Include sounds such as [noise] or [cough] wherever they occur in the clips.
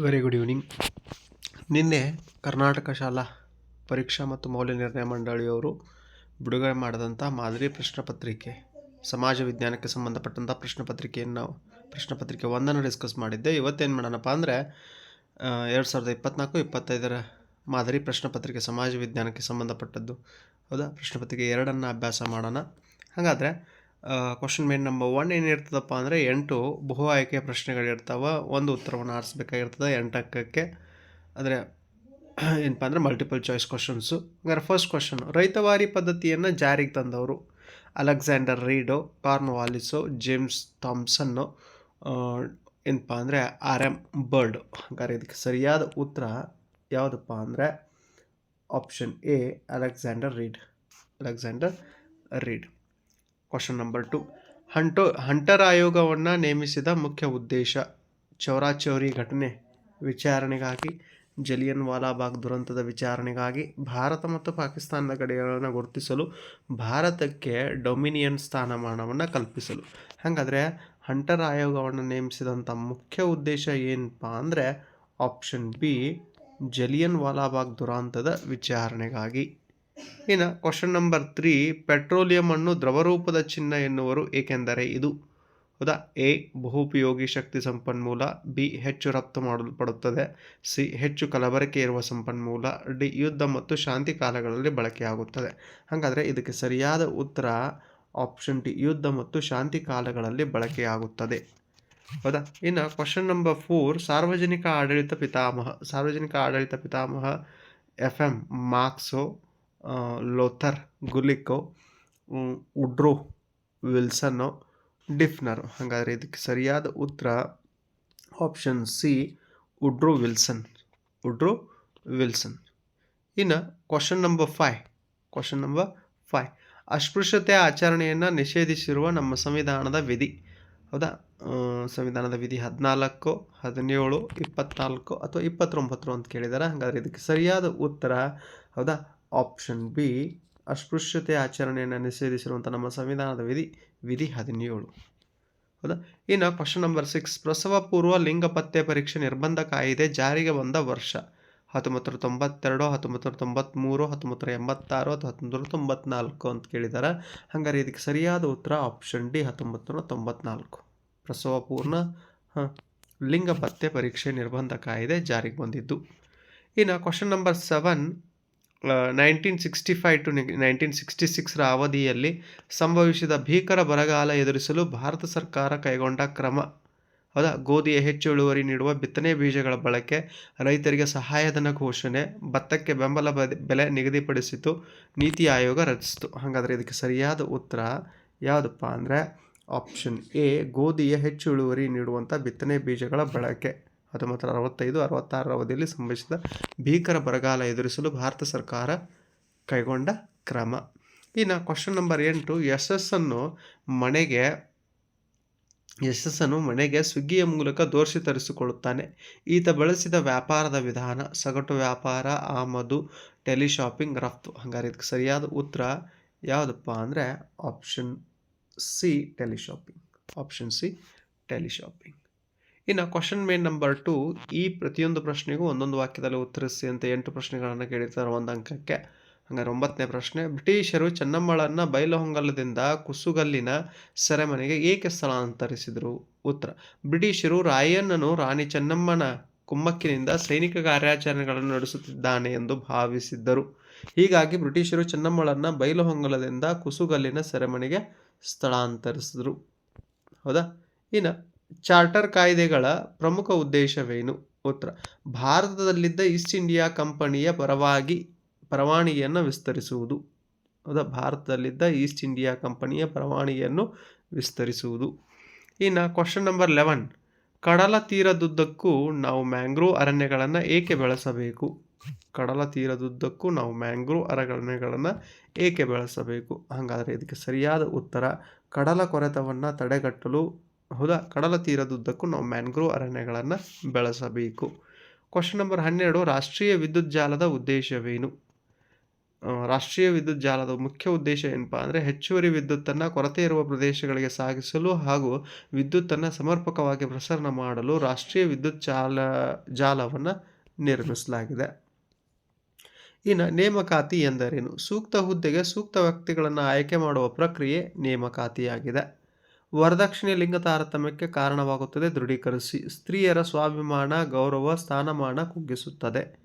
Very good evening ನಿನ್ನೆ ಕರ್ನಾಟಕ ಶಾಲಾ ಪರೀಕ್ಷಾ ಮತ್ತು ಮೌಲ್ಯ ನಿರ್ಣಯ ಮಂಡಳಿಯವರು ಬಿಡುಗಡೆ ಮಾಡಿದಂಥ ಮಾದರಿ ಪ್ರಶ್ನೆ ಪತ್ರಿಕೆ ಸಮಾಜ ವಿಜ್ಞಾನಕ್ಕೆ ಸಂಬಂಧಪಟ್ಟಂಥ ಪ್ರಶ್ನೆ ಪತ್ರಿಕೆಯನ್ನು ನಾವು ಪ್ರಶ್ನೆ ಪತ್ರಿಕೆ ಒಂದನ್ನು ಡಿಸ್ಕಸ್ ಮಾಡಿದ್ದೆ. ಇವತ್ತೇನು ಮಾಡೋಣಪ್ಪ ಅಂದರೆ ಎರಡು ಸಾವಿರದ ಇಪ್ಪತ್ತ್ನಾಲ್ಕು ಇಪ್ಪತ್ತೈದರ ಮಾದರಿ ಪ್ರಶ್ನೆ ಪತ್ರಿಕೆ ಸಮಾಜ ವಿಜ್ಞಾನಕ್ಕೆ ಸಂಬಂಧಪಟ್ಟದ್ದು. ಹೌದಾ? ಪ್ರಶ್ನೆ ಪತ್ರಿಕೆ ಎರಡನ್ನು ಅಭ್ಯಾಸ ಮಾಡೋಣ. ಹಾಗಾದರೆ ಕ್ವಶನ್ ಮೇನ್ ನಂಬರ್ ಒನ್ ಏನಿರ್ತದಪ್ಪ ಅಂದರೆ ಎಂಟು ಬಹು ಆಯ್ಕೆ ಪ್ರಶ್ನೆಗಳಿರ್ತಾವೆ, ಒಂದು ಉತ್ತರವನ್ನು ಆರಿಸ್ಬೇಕಾಗಿರ್ತದೆ ಎಂಟಕ್ಕಕ್ಕೆ ಅಂದರೆ [clears throat] ಏನಪ್ಪ ಅಂದರೆ ಮಲ್ಟಿಪಲ್ ಚಾಯ್ಸ್ ಕ್ವಶನ್ಸು ಹಂಗಾರೆ ಫಸ್ಟ್ ಕ್ವಶನ್ ರೈತವಾರಿ ಪದ್ಧತಿಯನ್ನು ಜಾರಿಗೆ ತಂದವರು ಅಲೆಕ್ಸಾಂಡರ್ ರೀಡೋ ಕಾರ್ನ್ವಾಲಿಸೋ ಜೇಮ್ಸ್ ಥಾಮ್ಸನ್ನು ಏನಪ್ಪ ಅಂದರೆ ಆರ್ ಎಂ ಬರ್ಡ್. ಹಂಗಾರೆ ಇದಕ್ಕೆ ಸರಿಯಾದ ಉತ್ತರ ಯಾವುದಪ್ಪ ಅಂದರೆ option A Alexander Read. Alexander Read. Question number two ಹಂಟೋ Hunter ಆಯೋಗವನ್ನು ನೇಮಿಸಿದ ಮುಖ್ಯ ಉದ್ದೇಶ. ಚೌರಾಚೌರಿ ಘಟನೆ ವಿಚಾರಣೆಗಾಗಿ, ಜಲಿಯನ್ ವಾಲಾಬಾಗ್ ದುರಂತದ ವಿಚಾರಣೆಗಾಗಿ ಭಾರತ ಮತ್ತು ಪಾಕಿಸ್ತಾನದ ಗಡಿಗಳನ್ನು ಗುರುತಿಸಲು ಭಾರತಕ್ಕೆ ಡೊಮಿನಿಯನ್ ಸ್ಥಾನಮಾನವನ್ನು ಕಲ್ಪಿಸಲು. ಹಾಗಾದರೆ ಹಂಟರ್ ಆಯೋಗವನ್ನು ನೇಮಿಸಿದಂಥ ಮುಖ್ಯ ಉದ್ದೇಶ ಏನಪ್ಪ ಅಂದರೆ ಆಪ್ಷನ್ ಬಿ ಜಲಿಯನ್ ವಾಲಾಬಾಗ್ ದುರಂತದ ವಿಚಾರಣೆಗಾಗಿ. ಇನ್ನು ಕ್ವಶನ್ ನಂಬರ್ ತ್ರೀ ಪೆಟ್ರೋಲಿಯಂ ಅನ್ನು ದ್ರವರೂಪದ ಚಿನ್ನ ಎನ್ನುವರು ಏಕೆಂದರೆ ಇದು ಹೌದಾ? ಎ, ಬಹುಪಯೋಗಿ ಶಕ್ತಿ ಸಂಪನ್ಮೂಲ, ಬಿ, ಹೆಚ್ಚು ರಫ್ತು ಮಾಡಲ್ಪಡುತ್ತದೆ, ಸಿ, ಹೆಚ್ಚು ಕಲಬೆರಕೆ ಇರುವ ಸಂಪನ್ಮೂಲ, ಡಿ, ಯುದ್ಧ ಮತ್ತು ಶಾಂತಿ ಕಾಲಗಳಲ್ಲಿ ಬಳಕೆಯಾಗುತ್ತದೆ. ಹಾಗಾದರೆ ಇದಕ್ಕೆ ಸರಿಯಾದ ಉತ್ತರ ಆಪ್ಷನ್ ಡಿ ಯುದ್ಧ ಮತ್ತು ಶಾಂತಿ ಕಾಲಗಳಲ್ಲಿ ಬಳಕೆಯಾಗುತ್ತದೆ. ಹೌದಾ? ಇನ್ನು ಕ್ವಶನ್ ನಂಬರ್ ಫೋರ್ ಸಾರ್ವಜನಿಕ ಆಡಳಿತ ಪಿತಾಮಹ, ಸಾರ್ವಜನಿಕ ಆಡಳಿತ ಪಿತಾಮಹ ಎಫ್ ಎಂ, ಮಾರ್ಕ್ಸೋ ಲೋಥರ್, ಗುಲಿಕೋ ಉಡ್ರೋ ವಿಲ್ಸನ್ನು ಡಿಫ್ನರ್. ಹಾಗಾದರೆ ಇದಕ್ಕೆ ಸರಿಯಾದ ಉತ್ತರ option C Woodrow Wilson. Woodrow Wilson. ಇನ್ನು question number five question number five ಅಸ್ಪೃಶ್ಯತೆ ಆಚರಣೆಯನ್ನು ನಿಷೇಧಿಸಿರುವ ನಮ್ಮ ಸಂವಿಧಾನದ ವಿಧಿ. ಹೌದಾ? ಸಂವಿಧಾನದ ವಿಧಿ ಹದಿನಾಲ್ಕು, ಹದಿನೇಳು, ಇಪ್ಪತ್ನಾಲ್ಕು ಅಥವಾ ಇಪ್ಪತ್ತೊಂಬತ್ತು ಅಂತ ಕೇಳಿದ್ದಾರೆ ಹಾಗಾದರೆ ಇದಕ್ಕೆ ಸರಿಯಾದ ಉತ್ತರ, ಹೌದಾ? ಆಪ್ಷನ್ ಬಿ, ಅಸ್ಪೃಶ್ಯತೆ ಆಚರಣೆಯನ್ನು ನಿಷೇಧಿಸಿರುವಂಥ ನಮ್ಮ ಸಂವಿಧಾನದ ವಿಧಿ ವಿಧಿ ಹದಿನೇಳು. ಹೌದಾ? ಇನ್ನು ಕ್ವಶನ್ ನಂಬರ್ ಸಿಕ್ಸ್, ಪ್ರಸವ ಪೂರ್ವ ಲಿಂಗ ಪತ್ತೆ ಪರೀಕ್ಷೆ ನಿರ್ಬಂಧ ಕಾಯಿದೆ ಜಾರಿಗೆ ಬಂದ ವರ್ಷ. ಹತ್ತೊಂಬತ್ತು ತೊಂಬತ್ತೆರಡು ಹತ್ತೊಂಬತ್ತು ನೂರ ತೊಂಬತ್ತ್ಮೂರು ಹತ್ತೊಂಬತ್ತು ಎಂಬತ್ತಾರು ಅಥವಾ ಹತ್ತೊಂಬತ್ತು ನೂರ ತೊಂಬತ್ನಾಲ್ಕು ಅಂತ ಕೇಳಿದ್ದಾರೆ ಹಾಗಾದ್ರೆ ಇದಕ್ಕೆ ಸರಿಯಾದ ಉತ್ತರ ಆಪ್ಷನ್ ಡಿ ಹತ್ತೊಂಬತ್ತು ನೂರ ತೊಂಬತ್ನಾಲ್ಕು. ಪ್ರಸವ ಪೂರ್ಣ, ಹಾಂ, ಲಿಂಗ ಪತ್ತೆ ಪರೀಕ್ಷೆ ನಿರ್ಬಂಧ ಕಾಯಿದೆ ಜಾರಿಗೆ ಬಂದಿದ್ದು. ಇನ್ನು question number seven nineteen sixty five to nineteen sixty ಸಿಕ್ಸ್ರ ಅವಧಿಯಲ್ಲಿ ಸಂಭವಿಸಿದ ಭೀಕರ ಬರಗಾಲ ಎದುರಿಸಲು ಭಾರತ ಸರ್ಕಾರ ಕೈಗೊಂಡ ಕ್ರಮ. ಹೌದಾ? ಗೋಧಿಯ ಹೆಚ್ಚು ಇಳುವರಿ ನೀಡುವ ಬಿತ್ತನೆ ಬೀಜಗಳ ಬಳಕೆ, ರೈತರಿಗೆ ಸಹಾಯಧನ ಘೋಷಣೆ, ಭತ್ತಕ್ಕೆ ಬೆಂಬಲ ಬೆಲೆ ನಿಗದಿಪಡಿಸಿತು, ನೀತಿ ಆಯೋಗ ರಚಿಸಿತು. ಹಾಗಾದರೆ ಇದಕ್ಕೆ ಸರಿಯಾದ ಉತ್ತರ ಯಾವುದಪ್ಪ ಅಂದರೆ ಆಪ್ಷನ್ ಎ ಗೋಧಿಯ ಹೆಚ್ಚು ಇಳುವರಿ ನೀಡುವಂಥ ಬಿತ್ತನೆ ಬೀಜಗಳ ಬಳಕೆ. ಹತ್ತೊಂಬತ್ತು ನೂರ ಅರವತ್ತೈದು, ಅರವತ್ತಾರರ ಅವಧಿಯಲ್ಲಿ ಸಂಭವಿಸಿದ ಭೀಕರ ಬರಗಾಲ ಎದುರಿಸಲು ಭಾರತ ಸರ್ಕಾರ ಕೈಗೊಂಡ ಕ್ರಮ. ಇನ್ನು ಕ್ವಶನ್ ನಂಬರ್ ಎಂಟು, ಯಶಸ್ಸನ್ನು ಮನೆಗೆ ಯಶಸ್ಸನ್ನು ಮನೆಗೆ ಸ್ವಿಗ್ಗಿಯ ಮೂಲಕ ದೋರ್ಸಿ ತರಿಸಿಕೊಳ್ಳುತ್ತಾನೆ. ಈತ ಬಳಸಿದ ವ್ಯಾಪಾರದ ವಿಧಾನ, ಸಗಟು ವ್ಯಾಪಾರ, ಆಮದು, ಟೆಲಿಶಾಪಿಂಗ್, ರಫ್ತು. ಹಂಗಾರೆ ಇದಕ್ಕೆ ಸರಿಯಾದ ಉತ್ತರ ಯಾವುದಪ್ಪ ಅಂದರೆ option C teleshopping. Option C teleshopping. ಇನ್ನು ಕ್ವಶನ್ ಮೇನ್ ನಂಬರ್ ಟು ಈ ಪ್ರತಿಯೊಂದು ಪ್ರಶ್ನೆಗೂ ಒಂದೊಂದು ವಾಕ್ಯದಲ್ಲಿ ಉತ್ತರಿಸಿ ಅಂತ ಎಂಟು ಪ್ರಶ್ನೆಗಳನ್ನು ಕೇಳಿದ್ದಾರೆ ಒಂದು ಅಂಕಕ್ಕೆ. ಹಂಗಾರೆ ಒಂಬತ್ತನೇ ಪ್ರಶ್ನೆ, ಬ್ರಿಟಿಷರು ಚೆನ್ನಮ್ಮಳನ್ನು ಬೈಲಹೊಂಗಲದಿಂದ ಕುಸುಗಲ್ಲಿನ ಸೆರೆಮನೆಗೆ ಏಕೆ ಸ್ಥಳಾಂತರಿಸಿದರು? ಉತ್ತರ, ಬ್ರಿಟಿಷರು ರಾಯಣ್ಣನು ರಾಣಿ ಚೆನ್ನಮ್ಮನ ಕುಮ್ಮಕ್ಕಿನಿಂದ ಸೈನಿಕ ಕಾರ್ಯಾಚರಣೆಗಳನ್ನು ನಡೆಸುತ್ತಿದ್ದಾನೆ ಎಂದು ಭಾವಿಸಿದ್ದರು. ಹೀಗಾಗಿ ಬ್ರಿಟಿಷರು ಚೆನ್ನಮ್ಮಳನ್ನು ಬೈಲಹೊಂಗಲದಿಂದ ಕುಸುಗಲ್ಲಿನ ಸೆರೆಮನೆಗೆ ಸ್ಥಳಾಂತರಿಸಿದರು. ಹೌದಾ? ಇನ್ನು ಚಾರ್ಟರ್ ಕಾಯ್ದೆಗಳ ಪ್ರಮುಖ ಉದ್ದೇಶವೇನು? ಉತ್ತರ, ಭಾರತದಲ್ಲಿದ್ದ ಈಸ್ಟ್ ಇಂಡಿಯಾ ಕಂಪನಿಯ ಪರವಾಗಿ, ಪರವಾನಗಿಯನ್ನು ವಿಸ್ತರಿಸುವುದು. ಹೌದಾ ಭಾರತದಲ್ಲಿದ್ದ ಈಸ್ಟ್ ಇಂಡಿಯಾ ಕಂಪನಿಯ ಪರವಾನಗಿಯನ್ನು ವಿಸ್ತರಿಸುವುದು. ಇನ್ನು ಕ್ವಶನ್ ನಂಬರ್ ಲೆವೆನ್, ಕಡಲ ತೀರದುದ್ದಕ್ಕೂ ನಾವು ಮ್ಯಾಂಗ್ರೋವ್ ಅರಣ್ಯಗಳನ್ನು ಏಕೆ ಬೆಳೆಸಬೇಕು? ಕಡಲ ತೀರದುದ್ದಕ್ಕೂ ನಾವು ಮ್ಯಾಂಗ್ರೋವ್ ಅರಣ್ಯಗಳನ್ನು ಏಕೆ ಬೆಳೆಸಬೇಕು? ಹಾಗಾದರೆ ಇದಕ್ಕೆ ಸರಿಯಾದ ಉತ್ತರ, ಕಡಲ ಕೊರೆತವನ್ನು ತಡೆಗಟ್ಟಲು ಹೌದಾ ಕಡಲ ತೀರದುದ್ದಕ್ಕೂ ನಾವು ಮ್ಯಾಂಗ್ರೋವ್ ಅರಣ್ಯಗಳನ್ನು ಬೆಳೆಸಬೇಕು. ಕ್ವಶನ್ ನಂಬರ್ ಹನ್ನೆರಡು, ರಾಷ್ಟ್ರೀಯ ವಿದ್ಯುತ್ ಜಾಲದ ಉದ್ದೇಶವೇನು? ರಾಷ್ಟ್ರೀಯ ವಿದ್ಯುತ್ ಜಾಲದ ಮುಖ್ಯ ಉದ್ದೇಶ ಏನಪ್ಪ ಅಂದರೆ ಹೆಚ್ಚುವರಿ ವಿದ್ಯುತ್ತನ್ನು ಕೊರತೆ ಇರುವ ಪ್ರದೇಶಗಳಿಗೆ ಸಾಗಿಸಲು ಹಾಗೂ ವಿದ್ಯುತ್ತನ್ನು ಸಮರ್ಪಕವಾಗಿ ಪ್ರಸರಣ ಮಾಡಲು ರಾಷ್ಟ್ರೀಯ ವಿದ್ಯುತ್ ಜಾಲ, ಜಾಲವನ್ನು ನಿರ್ಮಿಸಲಾಗಿದೆ. ಇನ್ನು ನೇಮಕಾತಿ ಎಂದರೇನು? ಸೂಕ್ತ ಹುದ್ದೆಗೆ ಸೂಕ್ತ ವ್ಯಕ್ತಿಗಳನ್ನು ಆಯ್ಕೆ ಮಾಡುವ ಪ್ರಕ್ರಿಯೆ ನೇಮಕಾತಿಯಾಗಿದೆ. ವರದಕ್ಷಿಣೆ ಲಿಂಗ ತಾರತಮ್ಯಕ್ಕೆ ಕಾರಣವಾಗುತ್ತದೆ. ದೃಢೀಕರಿಸಿ. ಸ್ತ್ರೀಯರ ಸ್ವಾಭಿಮಾನ, ಗೌರವ, ಸ್ಥಾನಮಾನ ಕುಗ್ಗಿಸುತ್ತದೆ.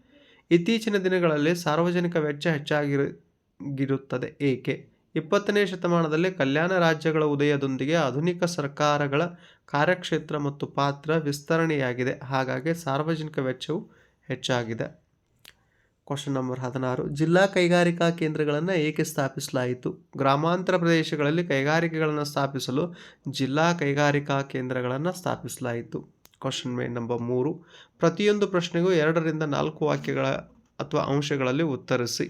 ಇತ್ತೀಚಿನ ದಿನಗಳಲ್ಲಿ ಸಾರ್ವಜನಿಕ ವೆಚ್ಚ ಹೆಚ್ಚಾಗಿರುತ್ತದೆ. ಏಕೆ? ಇಪ್ಪತ್ತನೇ ಶತಮಾನದಲ್ಲಿ ಕಲ್ಯಾಣ ರಾಜ್ಯಗಳ ಉದಯದೊಂದಿಗೆ ಆಧುನಿಕ ಸರ್ಕಾರಗಳ ಕಾರ್ಯಕ್ಷೇತ್ರ ಮತ್ತು ಪಾತ್ರ ವಿಸ್ತರಣೆಯಾಗಿದೆ. ಹಾಗಾಗಿ ಸಾರ್ವಜನಿಕ ವೆಚ್ಚವು ಹೆಚ್ಚಾಗಿದೆ. ಕ್ವಶನ್ ನಂಬರ್ ಹದಿನಾರು. ಜಿಲ್ಲಾ ಕೈಗಾರಿಕಾ ಕೇಂದ್ರಗಳನ್ನು ಏಕೆ ಸ್ಥಾಪಿಸಲಾಯಿತು? ಗ್ರಾಮಾಂತರ ಪ್ರದೇಶಗಳಲ್ಲಿ ಕೈಗಾರಿಕೆಗಳನ್ನು ಸ್ಥಾಪಿಸಲು ಜಿಲ್ಲಾ ಕೈಗಾರಿಕಾ ಕೇಂದ್ರಗಳನ್ನು ಸ್ಥಾಪಿಸಲಾಯಿತು. ಕ್ವಶನ್ ಮೇ ನಂಬರ್ ಮೂರು. ಪ್ರತಿಯೊಂದು ಪ್ರಶ್ನೆಗೂ ಎರಡರಿಂದ ನಾಲ್ಕು ವಾಕ್ಯಗಳ ಅಥವಾ ಅಂಶಗಳಲ್ಲಿ ಉತ್ತರಿಸಿ.